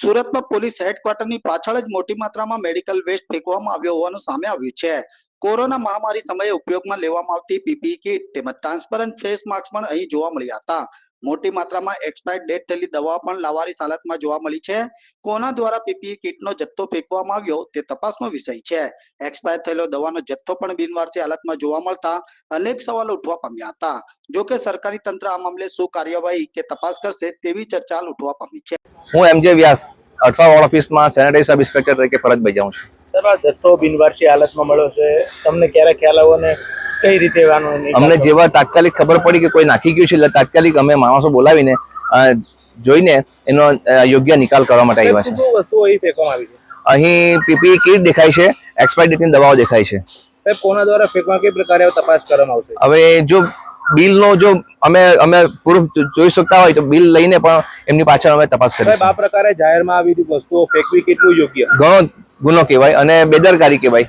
સુરતમાં પોલીસ હેડક્વાર્ટરની પાછળ જ મોટી માત્રામાં મેડિકલ વેસ્ટ ફેંકવામાં આવ્યો હોવાનું સામે આવ્યું છે. કોરોના મહામારી સમયે ઉપયોગમાં લેવામાં આવતી પીપીઈ કીટ તેમજ ટ્રાન્સપરન્ટ ફેસ માસ્ક પણ અહીં જોવા મળ્યા હતા. મોટી માત્રામાં એક્સપાયર ડેટ થયેલી દવા પણ લાવારીસ હાલતમાં જોવા મળી છે. કોના દ્વારા પીપીઈ કીટનો જથ્થો ફેંકવામાં આવ્યો તે તપાસનો વિષય છે. એક્સપાયર થયેલો દવાનો જથ્થો પણ બિનવારસી હાલતમાં જોવા મળતા અનેક સવાલો ઉઠવા પામ્યા હતા. જો કે સરકારી તંત્ર આ મામલે શું કાર્યવાહી કે તપાસ કરશે તેવી ચર્ચા ઉઠવા પામી છે. હું એમજે વ્યાસ અઠવા વોર્ડ ઓફિસમાં સેનેટરી સબ ઇન્સ્પેક્ટર તરીકે ફરજ બજાવું છું. સર આ જથ્થો બિનવારસી હાલતમાં મળ્યો છે. તમને ક્યારે ખ્યાલ આવો ને કઈ રીતે અમને જેવા તાત્કાલિક ખબર પડી કે કોઈ નાખી ગયું છે એટલે તાત્કાલિક અમે માણસો બોલાવીને જોઈને એનો યોગ્ય નિકાલ કરવા માટે આવ્યા છે વસ્તુઓ અહીં ફેંકવામાં આવી છે? અહીં પીપીઈ કીટ દેખાય છે એક્સપાયર ડેટની દવાઓ દેખાય છે. સાહેબ કોના દ્વારા ફેંકવા કઈ પ્રકારે તપાસ કરવામાં આવશે? હવે જો બિલનો જો અમે અમે પ્રૂફ જોઈ શકતા હોય તો બિલ લઈને પણ એમની પાછળ અમે તપાસ કરીશું આ પ્રકારે જાહેરમાં આવી વસ્તુઓ ફેંકવી કેટલું યોગ્ય? ઘણો ગુનો કહેવાય અને બેદરકારી કહેવાય.